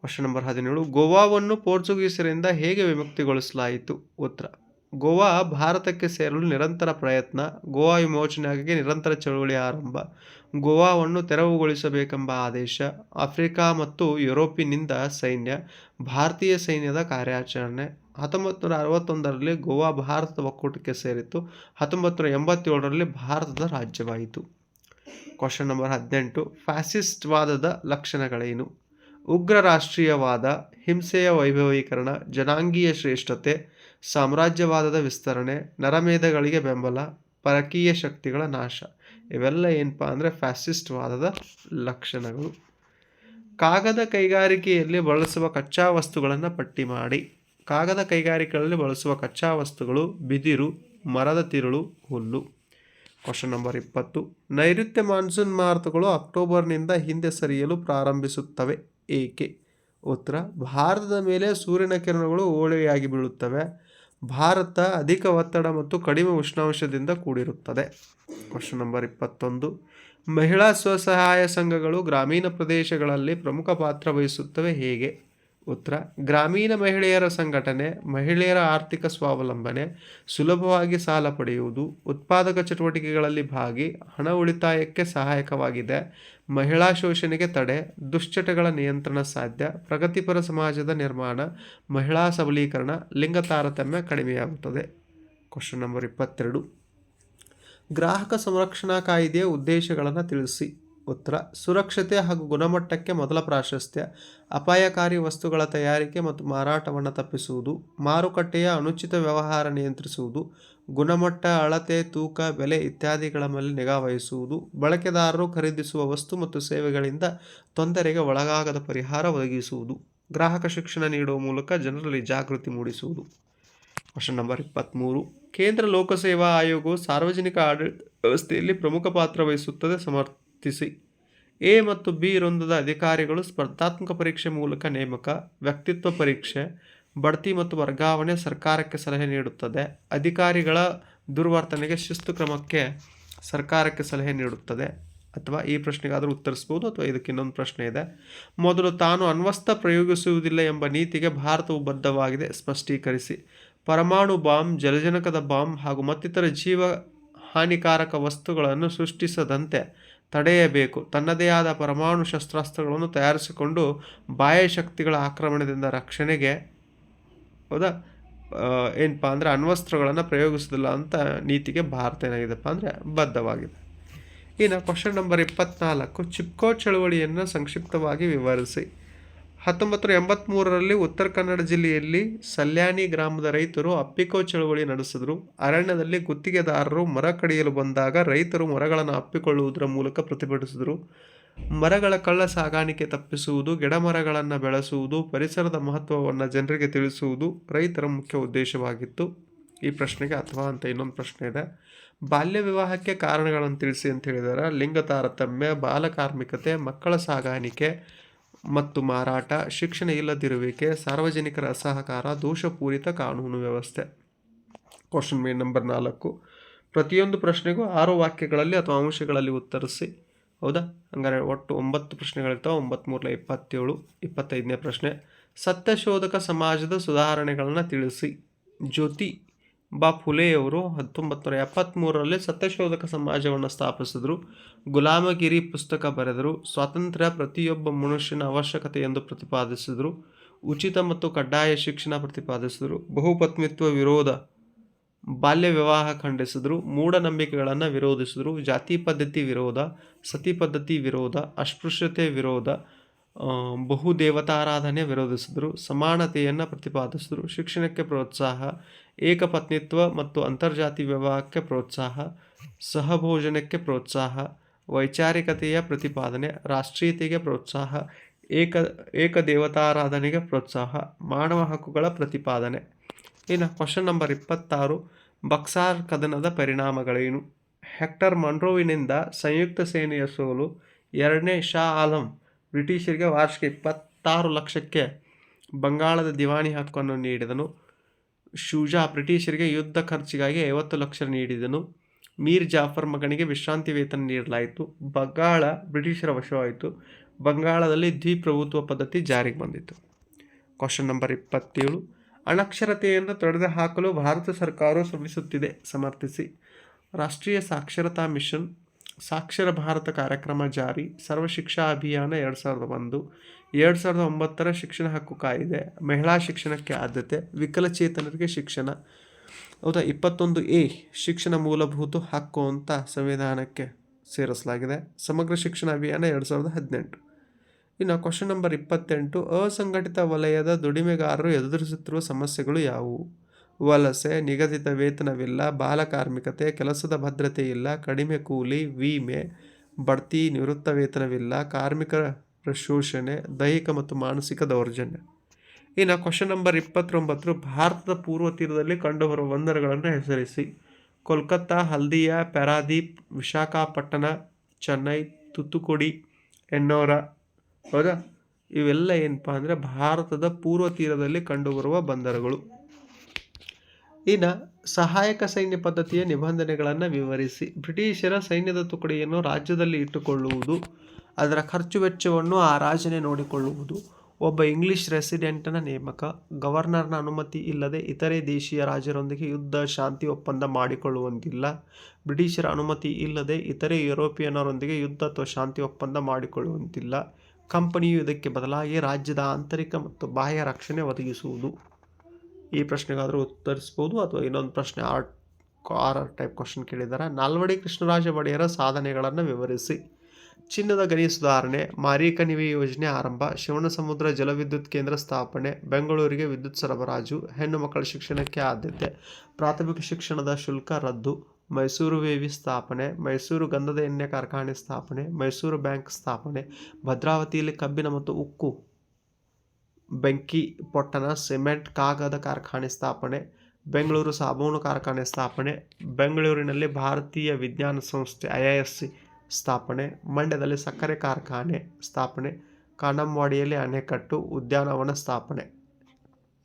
ಕ್ವಶನ್ ನಂಬರ್ ಹದಿನೇಳು. ಗೋವಾವನ್ನು ಪೋರ್ಚುಗೀಸರಿಂದ ಹೇಗೆ ವಿಮುಕ್ತಿಗೊಳಿಸಲಾಯಿತು? ಉತ್ತರ. ಗೋವಾ ಭಾರತಕ್ಕೆ ಸೇರಲು ನಿರಂತರ ಪ್ರಯತ್ನ. ಗೋವಾ ವಿಮೋಚನೆಗಾಗಿ ನಿರಂತರ ಚಳುವಳಿ ಆರಂಭ. ಗೋವಾವನ್ನು ತೆರವುಗೊಳಿಸಬೇಕೆಂಬ ಆದೇಶ ಆಫ್ರಿಕಾ ಮತ್ತು ಯುರೋಪಿನಿಂದ ಸೈನ್ಯ, ಭಾರತೀಯ ಸೈನ್ಯದ ಕಾರ್ಯಾಚರಣೆ. ಹತ್ತೊಂಬತ್ತು ನೂರ ಅರವತ್ತೊಂದರಲ್ಲಿ ಗೋವಾ ಭಾರತದ ಒಕ್ಕೂಟಕ್ಕೆ ಸೇರಿತ್ತು. ಹತ್ತೊಂಬತ್ತು ನೂರ ಎಂಬತ್ತೇಳರಲ್ಲಿ ಭಾರತದ ರಾಜ್ಯವಾಯಿತು. ಕ್ವಶನ್ ನಂಬರ್ ಹದಿನೆಂಟು. ಫ್ಯಾಸಿಸ್ಟ್ವಾದದ ಲಕ್ಷಣಗಳೇನು? ಉಗ್ರ ರಾಷ್ಟ್ರೀಯವಾದ, ಹಿಂಸೆಯ ವೈಭವೀಕರಣ, ಜನಾಂಗೀಯ ಶ್ರೇಷ್ಠತೆ, ಸಾಮ್ರಾಜ್ಯವಾದದ ವಿಸ್ತರಣೆ, ನರಮೇಧಗಳಿಗೆ ಬೆಂಬಲ, ಪರಕೀಯ ಶಕ್ತಿಗಳ ನಾಶ. ಇವೆಲ್ಲ ಏನಪ್ಪ ಅಂದರೆ ಫ್ಯಾಸಿಸ್ಟ್ವಾದದ ಲಕ್ಷಣಗಳು. ಕಾಗದ ಕೈಗಾರಿಕೆಯಲ್ಲಿ ಬಳಸುವ ಕಚ್ಚಾ ವಸ್ತುಗಳನ್ನು ಪಟ್ಟಿ ಮಾಡಿ. ಕಾಗದ ಕೈಗಾರಿಕೆಗಳಲ್ಲಿ ಬಳಸುವ ಕಚ್ಚಾ ವಸ್ತುಗಳು ಬಿದಿರು, ಮರದ ತಿರುಳು, ಹುಲ್ಲು. ಕ್ವಶನ್ ನಂಬರ್ ಇಪ್ಪತ್ತು. ನೈಋತ್ಯ ಮಾನ್ಸೂನ್ ಮಾರುತಗಳು ಅಕ್ಟೋಬರ್ನಿಂದ ಹಿಂದೆ ಸರಿಯಲು ಪ್ರಾರಂಭಿಸುತ್ತವೆ. ಏಕೆ? ಉತ್ತರ. ಭಾರತದ ಮೇಲೆ ಸೂರ್ಯನ ಕಿರಣಗಳು ಓಳೆಯಾಗಿ ಬೀಳುತ್ತವೆ. ಭಾರತ ಅಧಿಕ ಒತ್ತಡ ಮತ್ತು ಕಡಿಮೆ ಉಷ್ಣಾಂಶದಿಂದ ಕೂಡಿರುತ್ತದೆ. ಕ್ವಶನ್ ನಂಬರ್ ಇಪ್ಪತ್ತೊಂದು. ಮಹಿಳಾ ಸ್ವಸಹಾಯ ಸಂಘಗಳು ಗ್ರಾಮೀಣ ಪ್ರದೇಶಗಳಲ್ಲಿ ಪ್ರಮುಖ ಪಾತ್ರ ವಹಿಸುತ್ತವೆ ಹೇಗೆ? ಉತ್ತರ, ಗ್ರಾಮೀಣ ಮಹಿಳೆಯರ ಸಂಘಟನೆ, ಮಹಿಳೆಯರ ಆರ್ಥಿಕ ಸ್ವಾವಲಂಬನೆ, ಸುಲಭವಾಗಿ ಸಾಲ ಪಡೆಯುವುದು, ಉತ್ಪಾದಕ ಚಟುವಟಿಕೆಗಳಲ್ಲಿ ಭಾಗಿ, ಹಣ ಉಳಿತಾಯಕ್ಕೆ ಸಹಾಯಕವಾಗಿದೆ, ಮಹಿಳಾ ಶೋಷಣೆಗೆ ತಡೆ, ದುಶ್ಚಟಗಳ ನಿಯಂತ್ರಣ ಸಾಧ್ಯ, ಪ್ರಗತಿಪರ ಸಮಾಜದ ನಿರ್ಮಾಣ, ಮಹಿಳಾ ಸಬಲೀಕರಣ ಲಿಂಗ ತಾರತಮ್ಯ ಕಡಿಮೆಯಾಗುತ್ತದೆ. ಕ್ವಶನ್ ನಂಬರ್ ಇಪ್ಪತ್ತೆರಡು. ಗ್ರಾಹಕ ಸಂರಕ್ಷಣಾ ಕಾಯ್ದೆಯ ಉದ್ದೇಶಗಳನ್ನು ತಿಳಿಸಿ. ಉತ್ತರ, ಸುರಕ್ಷತೆ ಹಾಗೂ ಗುಣಮಟ್ಟಕ್ಕೆ ಮೊದಲ ಪ್ರಾಶಸ್ತ್ಯ, ಅಪಾಯಕಾರಿ ವಸ್ತುಗಳ ತಯಾರಿಕೆ ಮತ್ತು ಮಾರಾಟವನ್ನು ತಪ್ಪಿಸುವುದು, ಮಾರುಕಟ್ಟೆಯ ಅನುಚಿತ ವ್ಯವಹಾರ ನಿಯಂತ್ರಿಸುವುದು, ಗುಣಮಟ್ಟ, ಅಳತೆ, ತೂಕ, ಬೆಲೆ ಇತ್ಯಾದಿಗಳ ಮೇಲೆ ನಿಗಾ ವಹಿಸುವುದು, ಬಳಕೆದಾರರು ಖರೀದಿಸುವ ವಸ್ತು ಮತ್ತು ಸೇವೆಗಳಿಂದ ತೊಂದರೆಗೆ ಒಳಗಾಗದ ಪರಿಹಾರ ಒದಗಿಸುವುದು, ಗ್ರಾಹಕ ಶಿಕ್ಷಣ ನೀಡುವ ಮೂಲಕ ಜನರಲ್ಲಿ ಜಾಗೃತಿ ಮೂಡಿಸುವುದು. ಕ್ವಶನ್ ನಂಬರ್ ಇಪ್ಪತ್ತ್ಮೂರು ಕೇಂದ್ರ ಲೋಕಸೇವಾ ಆಯೋಗವು ಸಾರ್ವಜನಿಕ ಆಡಳಿತ ವ್ಯವಸ್ಥೆಯಲ್ಲಿ ಪ್ರಮುಖ ಪಾತ್ರ ವಹಿಸುತ್ತದೆ, ಸಮರ್ಥಿಸಿ. ಎ ಮತ್ತು ಬಿ ವೃಂದದ ಅಧಿಕಾರಿಗಳು ಸ್ಪರ್ಧಾತ್ಮಕ ಪರೀಕ್ಷೆ ಮೂಲಕ ನೇಮಕ, ವ್ಯಕ್ತಿತ್ವ ಪರೀಕ್ಷೆ, ಬಡ್ತಿ ಮತ್ತು ವರ್ಗಾವಣೆ ಸರ್ಕಾರಕ್ಕೆ ಸಲಹೆ ನೀಡುತ್ತದೆ. ಅಧಿಕಾರಿಗಳ ದುರ್ವರ್ತನೆಗೆ ಶಿಸ್ತು ಕ್ರಮಕ್ಕೆ ಸರ್ಕಾರಕ್ಕೆ ಸಲಹೆ ನೀಡುತ್ತದೆ. ಅಥವಾ ಈ ಪ್ರಶ್ನೆಗಾದರೂ ಉತ್ತರಿಸ್ಬೋದು ಅಥವಾ ಇದಕ್ಕೆ ಇನ್ನೊಂದು ಪ್ರಶ್ನೆ ಇದೆ. ಮೊದಲು ತಾನು ಅನ್ವಸ್ಥ ಪ್ರಯೋಗಿಸುವುದಿಲ್ಲ ಎಂಬ ನೀತಿಗೆ ಭಾರತವು ಬದ್ಧವಾಗಿದೆ, ಸ್ಪಷ್ಟೀಕರಿಸಿ. ಪರಮಾಣು ಬಾಂಬ್, ಜಲಜನಕದ ಬಾಂಬ್ ಹಾಗೂ ಮತ್ತಿತರ ಜೀವ ಹಾನಿಕಾರಕ ವಸ್ತುಗಳನ್ನು ಸೃಷ್ಟಿಸದಂತೆ ತಡೆಯಬೇಕು. ತನ್ನದೇ ಆದ ಪರಮಾಣು ಶಸ್ತ್ರಾಸ್ತ್ರಗಳನ್ನು ತಯಾರಿಸಿಕೊಂಡು ಬಾಹ್ಯ ಶಕ್ತಿಗಳ ಆಕ್ರಮಣದಿಂದ ರಕ್ಷಣೆಗೆ ಹೌದಾ? ಏನಪ್ಪ ಅಂದರೆ ಅಣ್ವಸ್ತ್ರಗಳನ್ನು ಪ್ರಯೋಗಿಸೋದಿಲ್ಲ ಅಂತ ನೀತಿಗೆ ಭಾರತ ಏನಾಗಿದೆಪ್ಪ ಅಂದರೆ ಬದ್ಧವಾಗಿದೆ. ಇನ್ನು ಕ್ವಶನ್ ನಂಬರ್ ಇಪ್ಪತ್ನಾಲ್ಕು. ಚಿಪ್ಕೋ ಚಳುವಳಿಯನ್ನು ಸಂಕ್ಷಿಪ್ತವಾಗಿ ವಿವರಿಸಿ. ಹತ್ತೊಂಬತ್ತು ನೂರ ಎಂಬತ್ತ್ಮೂರರಲ್ಲಿ ಉತ್ತರ ಕನ್ನಡ ಜಿಲ್ಲೆಯಲ್ಲಿ ಸಲ್ಯಾನಿ ಗ್ರಾಮದ ರೈತರು ಅಪ್ಪಿಕೋ ಚಳವಳಿ ನಡೆಸಿದ್ರು. ಅರಣ್ಯದಲ್ಲಿ ಗುತ್ತಿಗೆದಾರರು ಮರ ಕಡಿಯಲು ಬಂದಾಗ ರೈತರು ಮರಗಳನ್ನು ಅಪ್ಪಿಕೊಳ್ಳುವುದರ ಮೂಲಕ ಪ್ರತಿಭಟಿಸಿದರು. ಮರಗಳ ಕಳ್ಳ ಸಾಗಾಣಿಕೆ ತಪ್ಪಿಸುವುದು ಗಿಡಮರಗಳನ್ನು ಬೆಳೆಸುವುದು, ಪರಿಸರದ ಮಹತ್ವವನ್ನು ಜನರಿಗೆ ತಿಳಿಸುವುದು ರೈತರ ಮುಖ್ಯ ಉದ್ದೇಶವಾಗಿತ್ತು. ಈ ಪ್ರಶ್ನೆಗೆ ಅಥವಾ ಅಂತ ಇನ್ನೊಂದು ಪ್ರಶ್ನೆ ಇದೆ. ಬಾಲ್ಯ ವಿವಾಹಕ್ಕೆ ಕಾರಣಗಳನ್ನು ತಿಳಿಸಿ ಅಂತ ಹೇಳಿದರೆ. ಲಿಂಗ ತಾರತಮ್ಯ ಬಾಲಕಾರ್ಮಿಕತೆ ಮಕ್ಕಳ ಸಾಗಾಣಿಕೆ ಮತ್ತು ಮಾರಾಟ, ಶಿಕ್ಷಣ ಇಲ್ಲದಿರುವಿಕೆ, ಸಾರ್ವಜನಿಕರ ಅಸಹಕಾರ, ದೋಷಪೂರಿತ ಕಾನೂನು ವ್ಯವಸ್ಥೆ. ಕ್ವಶನ್ ಮೇ ನಂಬರ್ ನಾಲ್ಕು. ಪ್ರತಿಯೊಂದು ಪ್ರಶ್ನೆಗೂ ಆರು ವಾಕ್ಯಗಳಲ್ಲಿ ಅಥವಾ ಅಂಶಗಳಲ್ಲಿ ಉತ್ತರಿಸಿ. ಹೌದಾ? ಹಂಗಾರೆ ಒಟ್ಟು ಒಂಬತ್ತು ಪ್ರಶ್ನೆಗಳಿರ್ತಾವೆ. ಒಂಬತ್ತ್ಮೂರಲ ಇಪ್ಪತ್ತೇಳು, ಇಪ್ಪತ್ತೈದನೇ ಪ್ರಶ್ನೆ. ಸತ್ಯಶೋಧಕ ಸಮಾಜದ ಸುಧಾರಣೆಗಳನ್ನು ತಿಳಿಸಿ. ಜ್ಯೋತಿ ಬಾ ಫುಲೆಯವರು ಹತ್ತೊಂಬತ್ತು ನೂರ ಎಪ್ಪತ್ತ್ಮೂರರಲ್ಲಿ ಸತ್ಯಶೋಧಕ ಸಮಾಜವನ್ನು ಸ್ಥಾಪಿಸಿದರು. ಗುಲಾಮಗಿರಿ ಪುಸ್ತಕ ಬರೆದರು. ಸ್ವಾತಂತ್ರ್ಯ ಪ್ರತಿಯೊಬ್ಬ ಮನುಷ್ಯನ ಅವಶ್ಯಕತೆ ಎಂದು ಪ್ರತಿಪಾದಿಸಿದರು. ಉಚಿತ ಮತ್ತು ಕಡ್ಡಾಯ ಶಿಕ್ಷಣ ಪ್ರತಿಪಾದಿಸಿದರು. ಬಹುಪತ್ನಿತ್ವ ವಿರೋಧ ಬಾಲ್ಯ ವಿವಾಹ ಖಂಡಿಸಿದರು. ಮೂಢನಂಬಿಕೆಗಳನ್ನು ವಿರೋಧಿಸಿದರು. ಜಾತಿ ಪದ್ಧತಿ ವಿರೋಧ, ಸತಿ ಪದ್ಧತಿ ವಿರೋಧ, ಅಸ್ಪೃಶ್ಯತೆ ವಿರೋಧ ಬಹುದೇವತಾರಾಧನೆ ವಿರೋಧಿಸಿದರು. ಸಮಾನತೆಯನ್ನು ಪ್ರತಿಪಾದಿಸಿದರು. ಶಿಕ್ಷಣಕ್ಕೆ ಪ್ರೋತ್ಸಾಹ ಏಕಪತ್ನಿತ್ವ ಮತ್ತು ಅಂತರ್ಜಾತಿ ವಿವಾಹಕ್ಕೆ ಪ್ರೋತ್ಸಾಹ, ಸಹಭೋಜನಕ್ಕೆ ಪ್ರೋತ್ಸಾಹ, ವೈಚಾರಿಕತೆಯ ಪ್ರತಿಪಾದನೆ, ರಾಷ್ಟ್ರೀಯತೆಗೆ ಪ್ರೋತ್ಸಾಹ, ಏಕ, ಏಕದೇವತಾರಾಧನೆಗೆ ಪ್ರೋತ್ಸಾಹ, ಮಾನವ ಹಕ್ಕುಗಳ ಪ್ರತಿಪಾದನೆ. ಇನ್ನು ಕ್ವಶನ್ ನಂಬರ್ ಇಪ್ಪತ್ತಾರು, ಬಕ್ಸಾರ್ ಕದನದ ಪರಿಣಾಮಗಳೇನು? ಹೆಕ್ಟರ್ ಮಂಡ್ರೋವಿನಿಂದ ಸಂಯುಕ್ತ ಸೇನೆಯ ಸೋಲು ಎರಡನೇ ಶಾ ಆಲಂ, ಬ್ರಿಟಿಷರಿಗೆ ವಾರ್ಷಿಕ ಇಪ್ಪತ್ತಾರು ಲಕ್ಷಕ್ಕೆ ಬಂಗಾಳದ ದಿವಾಣಿ ಹಕ್ಕನ್ನು ನೀಡಿದನು. ಶೂಜಾ ಬ್ರಿಟಿಷರಿಗೆ ಯುದ್ಧ ಖರ್ಚಿಗಾಗಿ ಐವತ್ತು ಲಕ್ಷ ನೀಡಿದನು. ಮೀರ್ ಜಾಫರ್ ಮಗನಿಗೆ ವಿಶ್ರಾಂತಿ ವೇತನ ನೀಡಲಾಯಿತು. ಬಂಗಾಳ ಬ್ರಿಟಿಷರ ವಶವಾಯಿತು. ಬಂಗಾಳದಲ್ಲಿ ದ್ವಿಪ್ರಭುತ್ವ ಪದ್ಧತಿ ಜಾರಿಗೆ ಬಂದಿತು. ಕ್ವಶನ್ ನಂಬರ್ ಇಪ್ಪತ್ತೇಳು. ಅನಕ್ಷರತೆಯನ್ನು ತೊಡೆದು ಹಾಕಲು ಭಾರತ ಸರ್ಕಾರವು ಶ್ರಮಿಸುತ್ತಿದೆ. ಸಮರ್ಥಿಸಿ. ರಾಷ್ಟ್ರೀಯ ಸಾಕ್ಷರತಾ ಮಿಷನ್, ಸಾಕ್ಷರ ಭಾರತ ಕಾರ್ಯಕ್ರಮ ಜಾರಿ, ಸರ್ವಶಿಕ್ಷಾ ಅಭಿಯಾನ ಎರಡು ಸಾವಿರದ ಒಂದು. ಎರಡು ಸಾವಿರದ ಒಂಬತ್ತರ ಶಿಕ್ಷಣ ಹಕ್ಕು ಕಾಯಿದೆ. ಮಹಿಳಾ ಶಿಕ್ಷಣಕ್ಕೆ ಆದ್ಯತೆ, ವಿಕಲಚೇತನರಿಗೆ ಶಿಕ್ಷಣ. ಹೌದಾ? ಇಪ್ಪತ್ತೊಂದು ಎ, ಶಿಕ್ಷಣ ಮೂಲಭೂತ ಹಕ್ಕು ಅಂತ ಸಂವಿಧಾನಕ್ಕೆ ಸೇರಿಸಲಾಗಿದೆ. ಸಮಗ್ರ ಶಿಕ್ಷಣ ಅಭಿಯಾನ ಎರಡು ಸಾವಿರದ ಹದಿನೆಂಟು. ಇನ್ನು ಕ್ವಶನ್ ನಂಬರ್ ಇಪ್ಪತ್ತೆಂಟು, ಅಸಂಘಟಿತ ವಲಯದ ದುಡಿಮೆಗಾರರು ಎದುರಿಸುತ್ತಿರುವ ಸಮಸ್ಯೆಗಳು ಯಾವುವು? ವಲಸೆ, ನಿಗದಿತ ವೇತನವಿಲ್ಲ ಬಾಲಕಾರ್ಮಿಕತೆ ಕೆಲಸದ ಭದ್ರತೆ ಇಲ್ಲ ಕಡಿಮೆ ಕೂಲಿ, ವಿಮೆ, ಬಡ್ತಿ, ನಿವೃತ್ತ ವೇತನವಿಲ್ಲ, ಕಾರ್ಮಿಕರ ಶೋಷಣೆ ದೈಹಿಕ ಮತ್ತು ಮಾನಸಿಕ ದೌರ್ಜನ್ಯ. ಇನ್ನು ಕ್ವಶನ್ ನಂಬರ್ ಇಪ್ಪತ್ತೊಂಬತ್ತು, ಭಾರತದ ಪೂರ್ವ ತೀರದಲ್ಲಿ ಕಂಡುಬರುವ ಬಂದರುಗಳನ್ನು ಹೆಸರಿಸಿ. ಕೋಲ್ಕತ್ತಾ, ಹಲ್ದಿಯಾ, ಪ್ಯಾರಾದೀಪ್, ವಿಶಾಖಪಟ್ಟಣ, ಚೆನ್ನೈ, ತುತ್ತುಕುಡಿ ಎನ್ನೋರ ಹೌದಾ? ಇವೆಲ್ಲ ಏನಪ್ಪ ಅಂದರೆ ಭಾರತದ ಪೂರ್ವ ತೀರದಲ್ಲಿ ಕಂಡುಬರುವ ಬಂದರುಗಳು. ಇನ್ನು ಸಹಾಯಕ ಸೈನ್ಯ ಪದ್ಧತಿಯ ನಿಬಂಧನೆಗಳನ್ನು ವಿವರಿಸಿ. ಬ್ರಿಟಿಷರ ಸೈನ್ಯದ ತುಕಡಿಯನ್ನು ರಾಜ್ಯದಲ್ಲಿ ಇಟ್ಟುಕೊಳ್ಳುವುದು, ಅದರ ಖರ್ಚು ವೆಚ್ಚವನ್ನು ಆ ರಾಜನೇ ನೋಡಿಕೊಳ್ಳುವುದು. ಒಬ್ಬ ಇಂಗ್ಲಿಷ್ ರೆಸಿಡೆಂಟ್ನ ನೇಮಕ, ಗವರ್ನರ್ನ ಅನುಮತಿ ಇಲ್ಲದೆ ಇತರೆ ದೇಶೀಯ ರಾಜರೊಂದಿಗೆ ಯುದ್ಧ, ಶಾಂತಿ ಒಪ್ಪಂದ ಮಾಡಿಕೊಳ್ಳುವಂತಿಲ್ಲ. ಬ್ರಿಟಿಷರ ಅನುಮತಿ ಇಲ್ಲದೆ ಇತರೆ ಯುರೋಪಿಯನ್ನರೊಂದಿಗೆ ಯುದ್ಧ ಅಥವಾ ಶಾಂತಿ ಒಪ್ಪಂದ ಮಾಡಿಕೊಳ್ಳುವಂತಿಲ್ಲ. ಕಂಪನಿಯು ಇದಕ್ಕೆ ಬದಲಾಗಿ ರಾಜ್ಯದ ಆಂತರಿಕ ಮತ್ತು ಬಾಹ್ಯ ರಕ್ಷಣೆ ಒದಗಿಸುವುದು. ಈ ಪ್ರಶ್ನೆಗಾದರೂ ಉತ್ತರಿಸ್ಬೋದು ಅಥವಾ ಇನ್ನೊಂದು ಪ್ರಶ್ನೆ R R R type question ಕೇಳಿದ್ದಾರೆ ನಾಲ್ವಡಿ ಕೃಷ್ಣರಾಜ ಒಡೆಯರ ಸಾಧನೆಗಳನ್ನು ವಿವರಿಸಿ. ಚಿನ್ನದ ಗಣಿ ಸುಧಾರಣೆ ಮಾರಿಕಣಿವೆ ಯೋಜನೆ ಆರಂಭ, ಶಿವನಸಮುದ್ರ ಜಲವಿದ್ಯುತ್ ಕೇಂದ್ರ ಸ್ಥಾಪನೆ, ಬೆಂಗಳೂರಿಗೆ ವಿದ್ಯುತ್ ಸರಬರಾಜು, ಹೆಣ್ಣು ಮಕ್ಕಳ ಶಿಕ್ಷಣಕ್ಕೆ ಆದ್ಯತೆ, ಪ್ರಾಥಮಿಕ ಶಿಕ್ಷಣದ ಶುಲ್ಕ ರದ್ದು, ಮೈಸೂರು ವೇವಿ ಸ್ಥಾಪನೆ, ಮೈಸೂರು ಗಂಧದ ಎಣ್ಣೆ ಕಾರ್ಖಾನೆ ಸ್ಥಾಪನೆ, ಮೈಸೂರು ಬ್ಯಾಂಕ್ ಸ್ಥಾಪನೆ, ಭದ್ರಾವತಿಯಲ್ಲಿ ಕಬ್ಬಿನ ಮತ್ತು ಉಕ್ಕು ಬೆಂಕಿ ಪೊಟ್ಟಣ ಸಿಮೆಂಟ್ ಕಾಗದ ಕಾರ್ಖಾನೆ ಸ್ಥಾಪನೆ, ಬೆಂಗಳೂರು ಸಾಬೂನು ಕಾರ್ಖಾನೆ ಸ್ಥಾಪನೆ, ಬೆಂಗಳೂರಿನಲ್ಲಿ ಭಾರತೀಯ ವಿಜ್ಞಾನ ಸಂಸ್ಥೆ ಐ ಐ ಎಸ್ ಸಿ ಸ್ಥಾಪನೆ, ಮಂಡ್ಯದಲ್ಲಿ ಸಕ್ಕರೆ ಕಾರ್ಖಾನೆ ಸ್ಥಾಪನೆ, ಕಣಂವಾಡಿಯಲ್ಲಿ ಅಣೆಕಟ್ಟು ಉದ್ಯಾನವನ ಸ್ಥಾಪನೆ.